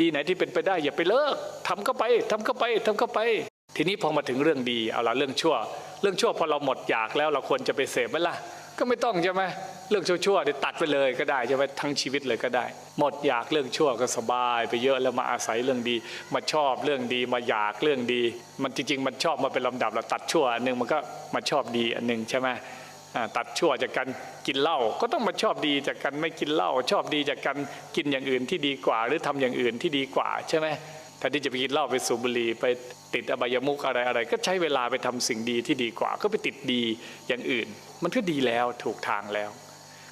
ดีไหนที่เป็นไปได้อย่าไปเลิกทำเข้าไปทำเข้าไปทำเข้าไป ทีนี้พอมาถึงเรื่องดีเอาละเรื่องชั่ว เรื่องชั่วพอเราหมดอยากแล้วเราควรจะไปเสพไหมล่ะก็ไม่ต้องใช่ไหมเรื่องชั่วๆเดี๋ยวตัดไปเลยก็ได้ใช่ไหมทั้งชีวิตเลยก็ได้ หมดอยากเรื่องชั่วก็สบาย ไปเยอะแล้วมาอาศัยเรื่องดี มาชอบเรื่องดีมาอยากเรื่องดี มันจริงๆ มันชอบมาเป็นลำดับแล้วตัดชั่วอันหนึงมันก็มาชอบดีอันหนึงใช่ไหม ตัดชั่วจากการกินเหล้าก็ต้องมาชอบดีจากการไม่กินเหล้าชอบดีจากการกินอย่างอื่นที่ดีกว่า หรือทำอย่างอื่นที่ดีกว่าใช่ไหมแทนที่จะไปกินเหล้าไปสูบบุหรี่ไปติดอบายมุขอะไรอะไร ก็ใช้เวลาไปทำสิ่งดีที่ดีกว่า ก็ไปติดดีอย่างอื่น มันก็ดีแล้วถูกทางแล้ว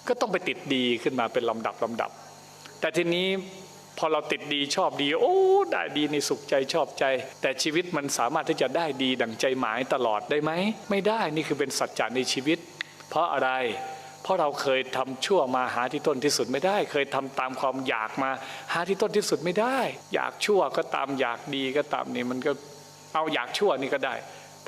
ก็ต้องไปติดดีขึ้นมาเป็นลำดับลำดับ แต่ทีนี้พอเราติดดีชอบดี โอ้ได้ดีในสุขใจชอบใจ แต่ชีวิตมันสามารถที่จะได้ดีดั่งใจหมายตลอดได้ไหมไม่ได้นี่คือเป็นสัจจะในชีวิต เพราะอะไร เพราะเราเคยทำชั่วมาหาที่ต้นที่สุดไม่ได้ เคยทำตามความอยากมา หาที่ต้นที่สุดไม่ได้ อยากชั่วก็ตามอยากดีก็ตามนี่มันก็เอาอยากชั่วนี่ก็ได้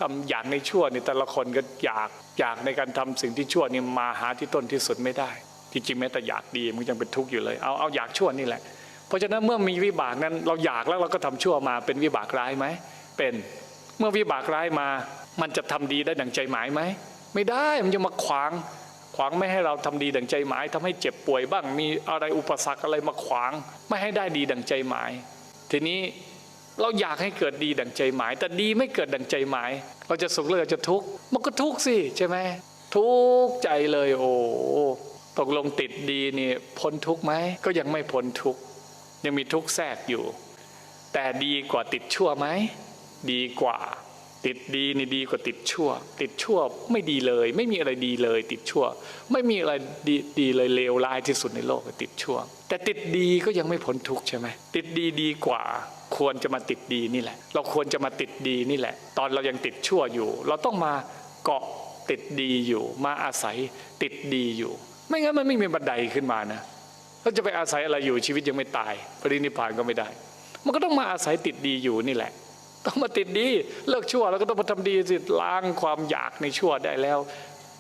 ทำอยากในชั่วนี่แต่ละคนก็อยากอยากในการทำสิ่งที่ชั่วนี่มาหาที่ต้นที่สุดไม่ได้ ที่จริงแม้แต่อยากดีมันยังเป็นทุกข์อยู่เลยเอาเอาอยากชั่วนี่แหละ เพราะฉะนั้นเมื่อมีวิบากนั้นเราอยากแล้วเราก็ทำชั่วมาเป็นวิบากร้ายไหมเป็นเมื่อวิบากร้ายมา มันจะทำดีได้ดังใจหมายไหม ไม่ได้มันจะมาขวาง ขวางไม่ให้เราทำดีดังใจหมายทำให้เจ็บป่วยบ้าง มีอะไรอุปสรรคอะไรมาขวาง ไม่ให้ได้ดีดังใจหมาย ทีนี้เราอยากให้เกิดดีดังใจหมาย แต่ดีไม่เกิดดังใจหมาย เราจะสุขหรือเราจะทุกข์มันก็ทุกข์สิใช่ไหมทุกข์ใจเลยโอ้ตกลงติดดีนี่พ้นทุกข์ไหมก็ยังไม่พ้นทุกข์ยังมีทุกข์แทรกอยู่ แต่ดีกว่าติดชั่วไหมดีกว่า ติดดีนี่ดีกว่าติดชั่ว ติดชั่วไม่ดีเลย ไม่มีอะไรดีเลย ติดชั่ว ไม่มีอะไรดีดีเลยเลวร้ายที่สุดในโลกติดชั่ว แต่ติดดีก็ยังไม่พ้นทุกข์ใช่ไหมติดดีดีกว่า ควรจะมาติดดีนี่แหละ เราควรจะมาติดดีนี่แหละ ตอนเรายังติดชั่วอยู่ เราต้องมาเกาะติดดีอยู่ มาอาศัยติดดีอยู่ ไม่งั้นมันไม่มีบันไดขึ้นมานะเราจะไปอาศัยอะไรอยู่ชีวิตยังไม่ตายปรินิพพานก็ไม่ได้ มันก็ต้องมาอาศัยติดดีอยู่นี่แหละ ต้องมาติดดี เลิกชั่วแล้วก็ต้องมาทำดีสิล้างความอยากในชั่วได้แล้ว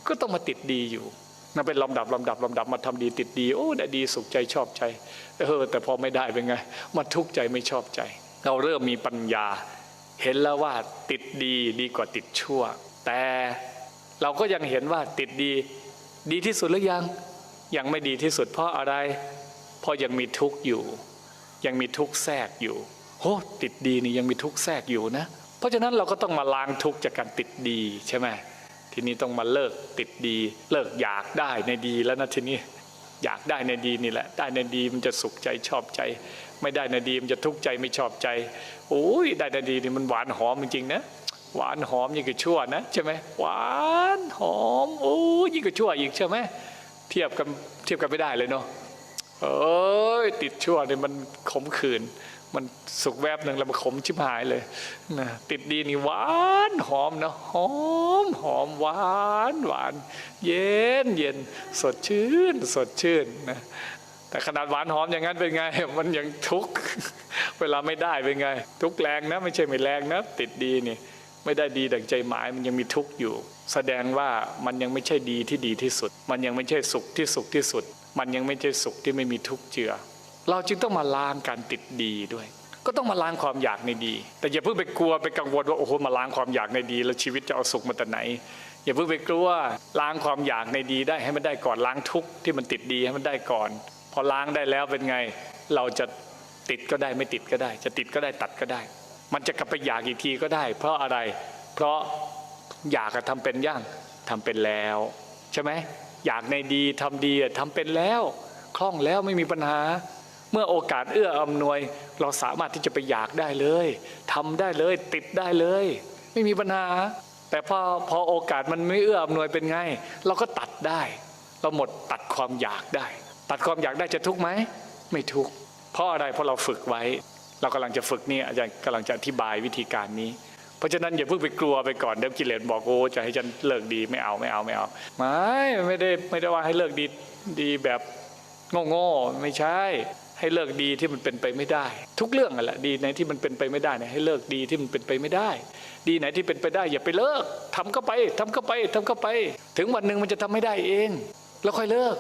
ก็ต้องมาติดดีอยู่นั่นเป็นลำดับลำดับลำดับมาทำดีติดดีโอ้ได้ดีสุขใจชอบใจเออแต่พอไม่ได้เป็นไงมาทุกข์ใจไม่ชอบใจ เราเริ่มมีปัญญา เห็นแล้วว่าติดดีดีกว่าติดชั่ว แต่เราก็ยังเห็นว่าติดดี ดีที่สุดหรือยัง ยังไม่ดีที่สุดเพราะอะไร เพราะยังมีทุกข์อยู่ ยังมีทุกข์แทรกอยู่ โอ้ติดดีนี่ยังมีทุกข์แทรกอยู่นะ เพราะฉะนั้นเราก็ต้องมาล้างทุกข์จากการติดดีใช่ไหมทีนี้ต้องมาเลิกติดดี เลิกอยากได้ในดีแล้วนะทีนี้อยากได้ในดีนี่แหละ ได้ในดีมันจะสุขใจชอบใจ ไม่ได้ในดีมันจะทุกข์ใจไม่ชอบใจโอ้ยได้ในดีนี่มันหวานหอมจริงๆนะหวานหอมยิ่งกว่าชั่วนะใช่ไหมหวานหอมโอ้ยยิ่งกว่าชั่วอีกใช่ไหมเทียบกันเทียบกันไม่ได้เลยเนาะ เอ้ยติดชั่วเนี่ยมันขมขื่นมันสุกแวบหนึ่งแล้วมันขมชิบหายเลยนะติดดีนี่หวานหอมนะหอมหอมหวานหวาน เย็นเย็นสดชื่น สดชื่นนะแต่ขนาดหวานหอมอย่างนั้นเป็นไง มันยังทุกเวลาไม่ได้เป็นไง ทุกแรงนะไม่ใช่ไม่แรงนะ ติดดีนี่ไม่ได้ดีดังใจหมายมันยังมีทุกข์อยู่ แสดงว่ามันยังไม่ใช่ดีที่ดีที่สุด มันยังไม่ใช่สุขที่สุขที่สุด มันยังไม่ใช่สุขที่ไม่มีทุกข์เจือ เราจึงต้องมาล้างการติดดีด้วย ก็ต้องมาล้างความอยากในดี แต่อย่าเพิ่งไปกลัวไปกังวลว่าโอ้โหมาล้างความอยากในดี แล้วชีวิตจะเอาสุขมาแต่ไหน อย่าเพิ่งไปกลัวล้างความอยากในดีได้ให้มันได้ก่อนล้างทุกข์ที่มันติดดีให้มันได้ก่อน พอล้างได้แล้วเป็นไง เราจะติดก็ได้ไม่ติดก็ได้ จะติดก็ได้ตัดก็ได้ มันจะกลับไปอยากอีกทีก็ได้ เพราะอะไร เพราะอยากอะทำเป็นย่างทำเป็นแล้ว ใช่ไหม อยากในดีทำดีทำเป็นแล้วคล่องแล้วไม่มีปัญหา เมื่อโอกาสเอื้ออำนวย เราสามารถที่จะไปอยากได้เลยทำได้เลยติดได้เลย ไม่มีปัญหา แต่พอพอโอกาสมันไม่เอื้ออำนวยเป็นไง เราก็ตัดได้ เราหมดตัดความอยากได้ ตัดความอยากได้จะทุกข์ไหมไม่ทุกข์เพราะอะไรเพราะเราฝึกไว้ เรากำลังจะฝึกนี่อาจารย์กำลังจะอธิบายวิธีการนี้ เพราะฉะนั้นอย่าเพิ่งไปกลัวไปก่อนเดี๋ยวกิเลสบอกโอ้จะให้ฉันเลิกดีไม่เอาไม่เอาไม่เอาไม่ไม่ได้ไม่ได้ว่าให้เลิกดีดีแบบโง่ๆไม่ใช่ให้เลิกดีที่มันเป็นไปไม่ได้ ทุกเรื่องอะแหละดีไหนที่มันเป็นไปไม่ได้เนี่ยให้เลิกดีที่มันเป็นไปไม่ได้ ดีไหนที่เป็นไปได้ อย่าไปเลิกทำเข้าไปทำเข้าไปทำเข้าไป ถึงวันหนึ่งมันจะทำไม่ได้เอง แล้วค่อยเลิก